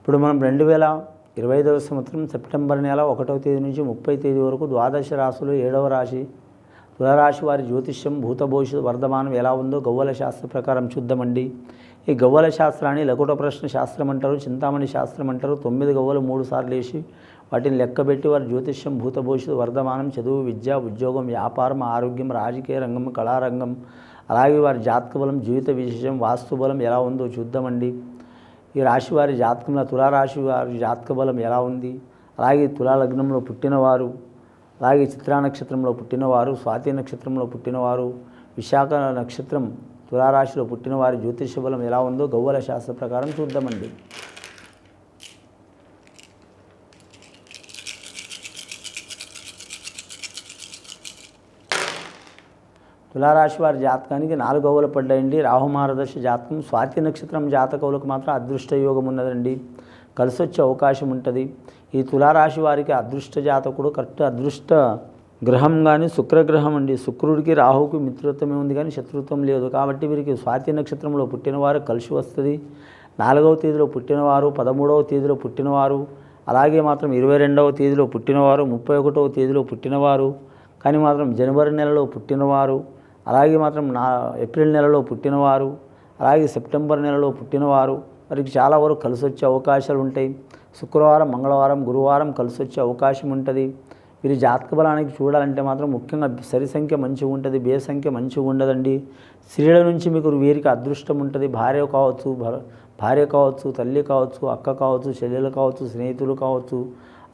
ఇప్పుడు మనం రెండు వేల ఇరవై ఐదవ సంవత్సరం సెప్టెంబర్ నెల ఒకటవ తేదీ నుంచి ముప్పై తేదీ వరకు ద్వాదశ రాశులు ఏడవ రాశి తులరాశి వారి జ్యోతిష్యం భూతభవిష్యత్ వర్ధమానం ఎలా ఉందో గవ్వల శాస్త్ర ప్రకారం చూద్దామండి. ఈ గవ్వల శాస్త్రాన్ని లకుట ప్రశ్న శాస్త్రం అంటారు చింతామణి శాస్త్రం అంటారు. తొమ్మిది గవ్వలు మూడు సార్లు వేసి వాటిని లెక్కబెట్టి వారి జ్యోతిష్యం భూత భవిష్యత్తు వర్ధమానం చదువు విద్య ఉద్యోగం వ్యాపారం ఆరోగ్యం రాజకీయ రంగం కళారంగం అలాగే వారి జాతక బలం జీవిత విశేషం వాస్తు బలం ఎలా ఉందో చూద్దామండి. ఈ రాశి వారి జాతకంలో తులారాశి వారి జాతక బలం ఎలా ఉంది? అలాగే తులాలగ్నంలో పుట్టినవారు అలాగే చిత్రా నక్షత్రంలో పుట్టినవారు స్వాతి నక్షత్రంలో పుట్టినవారు విశాఖ నక్షత్రం తులారాశిలో పుట్టిన వారి జ్యోతిష బలం ఎలా ఉందో గౌవల శాస్త్ర ప్రకారం చూద్దామండి. తులారాశి వారి జాతకానికి నాలుగవలు పడ్డాయండి. రాహుమారదర్శ జాతకం స్వాతి నక్షత్రం జాతకవులకు మాత్రం అదృష్ట యోగం ఉన్నదండి. కలిసి వచ్చే అవకాశం ఉంటుంది. ఈ తులారాశి వారికి అదృష్ట జాతకుడు కరెక్ట్ అదృష్ట గ్రహం కానీ శుక్రగ్రహం అండి. శుక్రుడికి రాహుకి మిత్రత్వమే ఉంది కానీ శత్రుత్వం లేదు. కాబట్టి వీరికి స్వాతి నక్షత్రంలో పుట్టినవారు కలిసి వస్తుంది. నాలుగవ తేదీలో పుట్టినవారు పదమూడవ తేదీలో పుట్టినవారు అలాగే మాత్రం ఇరవై రెండవ తేదీలో పుట్టినవారు ముప్పై ఒకటవ తేదీలో పుట్టినవారు కానీ మాత్రం జనవరి నెలలో పుట్టినవారు అలాగే మాత్రం నా ఏప్రిల్ నెలలో పుట్టినవారు అలాగే సెప్టెంబర్ నెలలో పుట్టినవారు వారికి చాలా వరకు కలిసి వచ్చే అవకాశాలు ఉంటాయి శుక్రవారం మంగళవారం గురువారం కలిసి వచ్చే అవకాశం ఉంటుంది వీరి జాతక బలానికి చూడాలంటే మాత్రం ముఖ్యంగా సరి సంఖ్య మంచిగా ఉంటుంది బే సంఖ్య మంచిగా ఉండదండి స్త్రీల నుంచి మీకు వీరికి అదృష్టం ఉంటుంది భార్య కావచ్చు భార్య కావచ్చు తల్లి కావచ్చు అక్క కావచ్చు చెల్లెలు కావచ్చు స్నేహితులు కావచ్చు.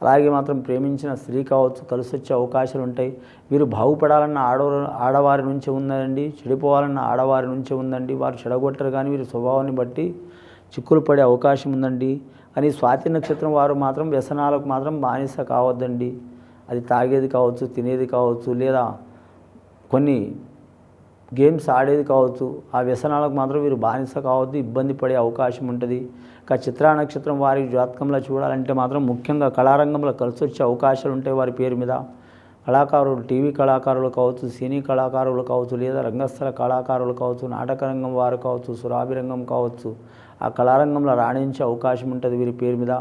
అలాగే మాత్రం ప్రేమించిన స్త్రీ కావచ్చు కలిసి వచ్చే అవకాశాలు ఉంటాయి. వీరు బాగుపడాలన్న ఆడవారు ఆడవారి నుంచే ఉందండి చెడిపోవాలన్న ఆడవారి నుంచే ఉందండి. వారు చెడగొట్టరు కానీ వీరి స్వభావాన్ని బట్టి చిక్కులు పడే అవకాశం ఉందండి. కానీ స్వాతి నక్షత్రం వారు మాత్రం వ్యసనాలకు మాత్రం బానిస కావద్దండి. అది తాగేది కావచ్చు తినేది కావచ్చు లేదా కొన్ని గేమ్స్ ఆడేది కావచ్చు ఆ వ్యసనాలకు మాత్రం వీరు బానిస కావద్దు ఇబ్బంది పడే అవకాశం ఉంటుంది. ఇక చిత్రా నక్షత్రం వారి జాతకంలో చూడాలంటే మాత్రం ముఖ్యంగా కళారంగంలో కలిసి వచ్చే అవకాశాలు ఉంటాయి వారి పేరు మీద. కళాకారులు టీవీ కళాకారులు కావచ్చు సినీ కళాకారులు కావచ్చు లేదా రంగస్థల కళాకారులు కావచ్చు నాటక రంగం వారు కావచ్చు సురాభి రంగం కావచ్చు ఆ కళారంగంలో రాణించే అవకాశం ఉంటుంది వీరి పేరు మీద.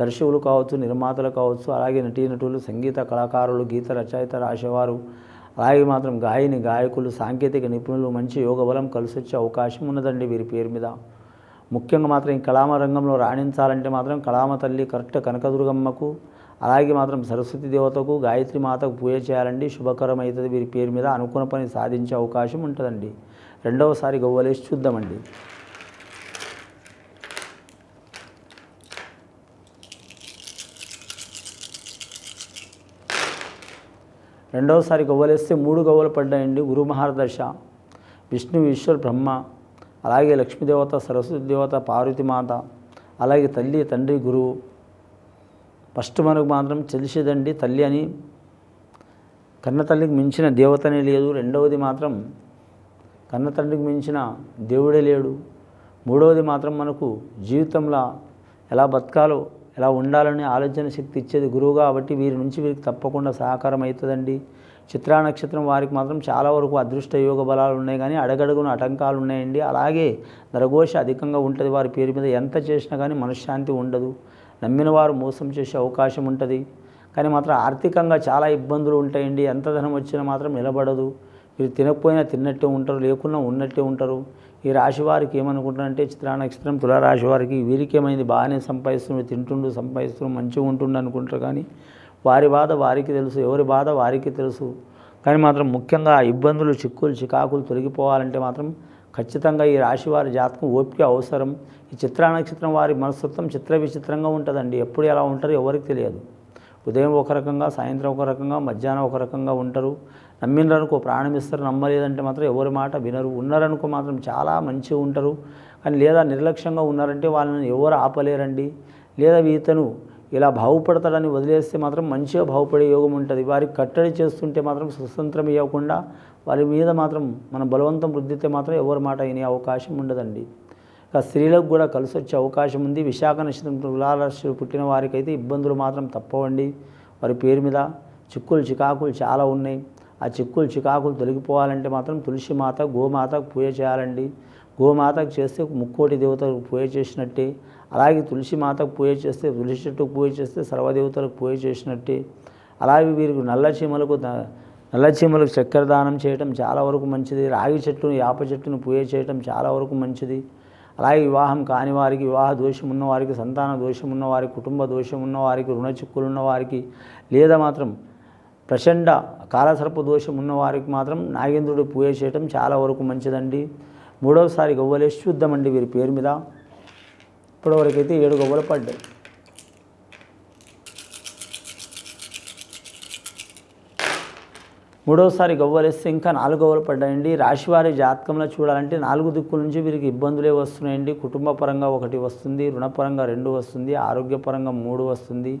దర్శకులు కావచ్చు నిర్మాతలు కావచ్చు అలాగే నటీనటులు సంగీత కళాకారులు గీత రచయిత రాసేవారు అలాగే మాత్రం గాయని గాయకులు సాంకేతిక నిపుణులు మంచి యోగ బలం కలిసి వచ్చే అవకాశం ఉన్నదండి వీరి పేరు మీద. ముఖ్యంగా మాత్రం ఈ కళామ రంగంలో రాణించాలంటే మాత్రం కళామ తల్లి కరెక్ట్ కనకదుర్గమ్మకు అలాగే మాత్రం సరస్వతి దేవతకు గాయత్రి మాతకు పూజ చేయాలండి. శుభకరం అవుతుంది వీరి పేరు మీద అనుకున్న పని సాధించే అవకాశం ఉంటుందండి. రెండవసారి గవ్వలేసి చూద్దామండి. రెండవసారి గవ్వలేస్తే మూడు గవ్వలు పడ్డాయండి గురు మహారదర్శ. విష్ణు ఈశ్వర్ బ్రహ్మ అలాగే లక్ష్మీదేవత సరస్వతి దేవత పార్వతి మాత అలాగే తల్లి తండ్రి గురువు. ఫస్ట్ మనకు మాత్రం తెలిసేదండి తల్లి అని. కన్న తల్లికి మించిన దేవతనే లేదు. రెండవది మాత్రం కన్నతండ్రికి మించిన దేవుడే లేడు. మూడవది మాత్రం మనకు జీవితంలో ఎలా బతకాలో ఎలా ఉండాలని ఆలోచన శక్తి ఇచ్చేది గురువు కాబట్టి వీరి నుంచి వీరికి తప్పకుండా సహకారం అవుతుందండి. చిత్రా నక్షత్రం వారికి మాత్రం చాలా వరకు అదృష్ట యోగ బలాలు ఉన్నాయి కానీ అడగడుగున ఆటంకాలు ఉన్నాయండి. అలాగే నరఘోష అధికంగా ఉంటుంది. వారి పేరు మీద ఎంత చేసినా కానీ మనశ్శాంతి ఉండదు. నమ్మిన వారు మోసం చేసే అవకాశం ఉంటుంది. కానీ మాత్రం ఆర్థికంగా చాలా ఇబ్బందులు ఉంటాయండి. ఎంత ధనం వచ్చినా మాత్రం నిలబడదు. వీరు తినకపోయినా తిన్నట్టే ఉంటారు. లేకున్నా ఉన్నట్టే ఉంటారు. ఈ రాశి వారికి ఏమనుకుంటారంటే చిత్రా నక్షత్రం తులారాశి వారికి వీరికేమైంది? బాగానే సంపాదిస్తున్నారు తింటుండు సంపాదిస్తుండ్రు మంచిగా ఉంటుండు అనుకుంటారు కానీ వారి బాధ వారికి తెలుసు ఎవరి బాధ వారికి తెలుసు. కానీ మాత్రం ముఖ్యంగా ఆ ఇబ్బందులు చిక్కులు చికాకులు తొలగిపోవాలంటే మాత్రం ఖచ్చితంగా ఈ రాశి వారి జాతకం ఓపిక అవసరం. ఈ చిత్రా నక్షత్రం వారి మనస్తత్వం చిత్ర విచిత్రంగా ఉంటుందండి. ఎప్పుడు ఎలా ఉంటారో ఎవరికి తెలియదు. ఉదయం ఒక రకంగా సాయంత్రం ఒక రకంగా మధ్యాహ్నం ఒక రకంగా ఉంటారు. నమ్మినరనుకో ప్రాణం ఇస్తారు నమ్మలేదంటే మాత్రం ఎవరి మాట వినరు. ఉన్నారనుకో మాత్రం చాలా మంచిగా ఉంటారు. కానీ లేదా నిర్లక్ష్యంగా ఉన్నారంటే వాళ్ళని ఎవరు ఆపలేరండి? లేదా ఇతను ఇలా బాగుపడతాడని వదిలేస్తే మాత్రం మంచిగా బాగుపడే యోగం ఉంటుంది. వారికి కట్టడి చేస్తుంటే మాత్రం స్వతంత్రం ఇవ్వకుండా వారి మీద మాత్రం మన బలవంతం వృద్ధితే మాత్రం ఎవరి మాట వినే అవకాశం ఉండదండి. స్త్రీలకు కూడా కలిసి వచ్చే అవకాశం ఉంది. విశాఖ నక్షత్రం తులారాశి పుట్టిన వారికైతే ఇబ్బందులు మాత్రం తప్పవండి. వారి పేరు మీద చిక్కులు చికాకులు చాలా ఉన్నాయి. ఆ చిక్కులు చికాకులు తొలగిపోవాలంటే మాత్రం తులసి మాత గోమాతకు పూజ చేయాలండి. గోమాతకు చేస్తే ముక్కోటి దేవతలకు పూజ చేసినట్టే. అలాగే తులసి మాతకు పూజ చేస్తే తులసి చెట్టుకు పూజ చేస్తే సర్వదేవతలకు పూజ చేసినట్టే. అలాగే వీరికి నల్ల చీమలకు నల్ల చీమలకు చక్కెర దానం చేయటం చాలా వరకు మంచిది. రాగి చెట్టును యాప చెట్టును పూజ చేయటం చాలా వరకు మంచిది. అలాగే వివాహం కాని వారికి వివాహ దోషం ఉన్నవారికి సంతాన దోషం ఉన్నవారికి కుటుంబ దోషం ఉన్నవారికి రుణ చిక్కులు వారికి లేదా మాత్రం ప్రచండ కాలసర్ప దోషం ఉన్నవారికి మాత్రం నాగేంద్రుడు పూజ చేయటం చాలా వరకు మంచిదండి. మూడవసారి గవ్వలేసి చూద్దామండి వీరి పేరు మీద. ఇప్పటివరకైతే ఏడు గవ్వలు పడ్డాయి. మూడవసారి గవ్వలేస్తే ఇంకా నాలుగు గవ్వలు పడ్డాయండి. రాశివారి జాతకంలో చూడాలంటే నాలుగు దిక్కుల నుంచి వీరికి ఇబ్బందులే వస్తున్నాయండి. కుటుంబపరంగా ఒకటి వస్తుంది రుణపరంగా రెండు వస్తుంది ఆరోగ్యపరంగా మూడు వస్తుంది.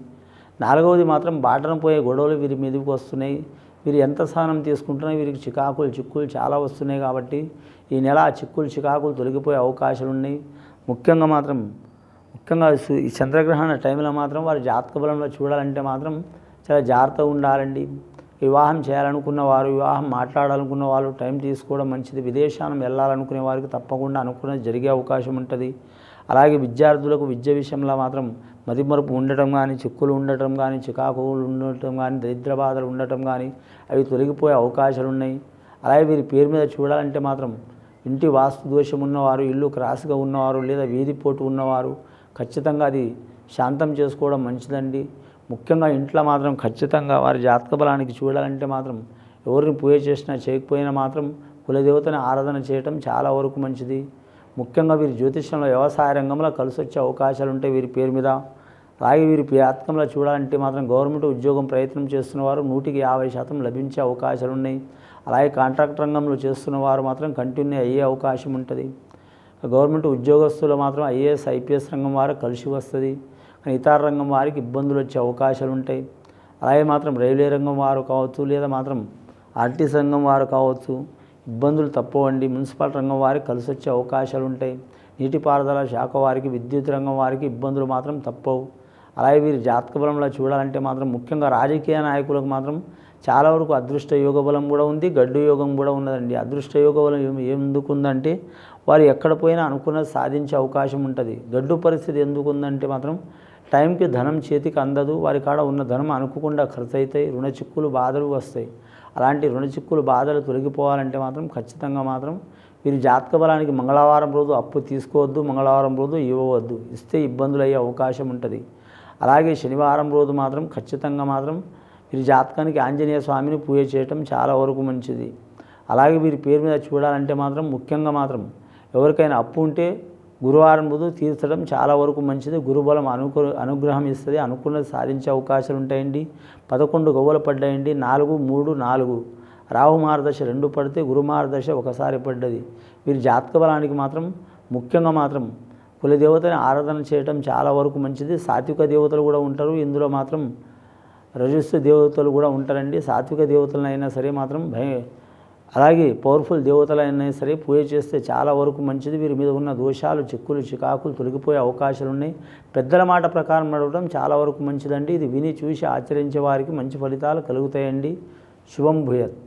నాలుగవది మాత్రం బాటన పోయే గొడవలు వీరి మీదకి వస్తున్నాయి. వీరు ఎంత సహనం తీసుకుంటున్నా వీరికి చికాకులు చిక్కులు చాలా వస్తున్నాయి కాబట్టి ఈ నెల ఆ చిక్కులు చికాకులు తొలగిపోయే అవకాశాలు ఉన్నాయి ముఖ్యంగా మాత్రం ముఖ్యంగా ఈ చంద్రగ్రహణ టైంలో మాత్రం వారి జాతక బలంలో చూడాలంటే మాత్రం చాలా జాగ్రత్తగా ఉండాలండి. వివాహం చేయాలనుకున్న వారు వివాహం మాట్లాడాలనుకున్న వాళ్ళు టైం తీసుకోవడం మంచిది. విదేశానం వెళ్ళాలనుకునే వారికి తప్పకుండా అనుకున్నది జరిగే అవకాశం ఉంటుంది. అలాగే విద్యార్థులకు విద్య విషయంలో మాత్రం మతిమరుపు ఉండటం కానీ చిక్కులు ఉండటం కానీ చికాకులు ఉండటం కానీ దరిద్ర బాధలు ఉండటం కానీ అవి తొలగిపోయే అవకాశాలు ఉన్నాయి. అలాగే వీరి పేరు మీద చూడాలంటే మాత్రం ఇంటి వాస్తు దోషం ఉన్నవారు ఇల్లు క్రాస్గా ఉన్నవారు లేదా వీధిపోటు ఉన్నవారు ఖచ్చితంగా అది శాంతం చేసుకోవడం మంచిదండి. ముఖ్యంగా ఇంట్లో మాత్రం ఖచ్చితంగా వారి జాతక బలానికి చూడాలంటే మాత్రం ఎవరిని పూజ చేసినా చేయకపోయినా మాత్రం కులదేవతని ఆరాధన చేయటం చాలా వరకు మంచిది. ముఖ్యంగా వీరి జ్యోతిష్యంలో వ్యవసాయ రంగంలో కలిసి వచ్చే అవకాశాలు ఉంటాయి వీరి పేరు మీద అలాగే వీరి జాతకంలో చూడాలంటే మాత్రం గవర్నమెంట్ ఉద్యోగం ప్రయత్నం చేస్తున్న వారు నూటికి యాభై శాతం లభించే అవకాశాలు ఉన్నాయి. అలాగే కాంట్రాక్ట్ రంగంలో చేస్తున్న వారు మాత్రం కంటిన్యూ అయ్యే అవకాశం ఉంటుంది. గవర్నమెంట్ ఉద్యోగస్తులు మాత్రం ఐఏఎస్ ఐపీఎస్ రంగం వారు కలిసి వస్తుంది. కానీ ఇతర రంగం వారికి ఇబ్బందులు వచ్చే అవకాశాలు ఉంటాయి. అలాగే మాత్రం రైల్వే రంగం వారు కావచ్చు లేదా మాత్రం ఆర్టీసీ రంగం వారు కావచ్చు ఇబ్బందులు తప్పవండి. మున్సిపల్ రంగం వారికి కలిసి వచ్చే అవకాశాలు ఉంటాయి. నీటిపారుదల శాఖ వారికి విద్యుత్ రంగం వారికి ఇబ్బందులు మాత్రం తప్పవు. అలాగే వీరి జాతక బలంలో చూడాలంటే మాత్రం ముఖ్యంగా రాజకీయ నాయకులకు మాత్రం చాలా వరకు అదృష్ట యోగ బలం కూడా ఉంది. గడ్డు యోగం కూడా ఉన్నదండి. అదృష్ట యోగ బలం ఏం- ఎందుకు ఉందంటే వారు ఎక్కడ పోయినా అనుకున్నది సాధించే అవకాశం ఉంటుంది. గడ్డు పరిస్థితి ఎందుకు ఉందంటే మాత్రం టైంకి ధనం చేతికి అందదు వారి కాడ ఉన్న ధనం అనుకోకుండా ఖర్చు అవుతాయి రుణ చిక్కులు బాధలు వస్తాయి. అలాంటి రుణ చిక్కులు బాధలు తొలగిపోవాలంటే మాత్రం ఖచ్చితంగా మాత్రం వీరి జాతక బలానికి మంగళవారం రోజు అప్పు తీసుకోవద్దు మంగళవారం రోజు ఇవ్వవద్దు. ఇస్తే ఇబ్బందులు అయ్యే అవకాశం ఉంటుంది. అలాగే శనివారం రోజు మాత్రం ఖచ్చితంగా మాత్రం వీరి జాతకానికి ఆంజనేయ స్వామిని పూజ చేయటం చాలా వరకు మంచిది. అలాగే వీరి పేరు మీద చూడాలంటే మాత్రం ముఖ్యంగా మాత్రం ఎవరికైనా అప్పు ఉంటే గురువారం రోజు తీర్చడం చాలా వరకు మంచిది. గురుబలం అనుకు అనుగ్రహం ఇస్తుంది. అనుకున్నది సాధించే అవకాశాలు ఉంటాయండి. పదకొండు గవ్వలు పడ్డాయండి. నాలుగు మూడు నాలుగు. రాహు మార్గదశ రెండు పడితే గురు మార్గదశ ఒకసారి పడ్డది. వీరి జాతక బలానికి మాత్రం ముఖ్యంగా మాత్రం కులదేవతని ఆరాధన చేయటం చాలా వరకు మంచిది. సాత్విక దేవతలు కూడా ఉంటారు. ఇందులో మాత్రం రజస్సు దేవతలు కూడా ఉంటారండి. సాత్విక దేవతలనైనా సరే మాత్రం భయ అలాగే పవర్ఫుల్ దేవతలైనా సరే పూజ చేస్తే చాలా వరకు మంచిది. వీరి మీద ఉన్న దోషాలు చిక్కులు చికాకులు తొలగిపోయే అవకాశాలు ఉన్నాయి. పెద్దల మాట ప్రకారం నడవడం చాలా వరకు మంచిదండి. ఇది విని చూసి ఆచరించే వారికి మంచి ఫలితాలు కలుగుతాయండి. శుభం భూయత్.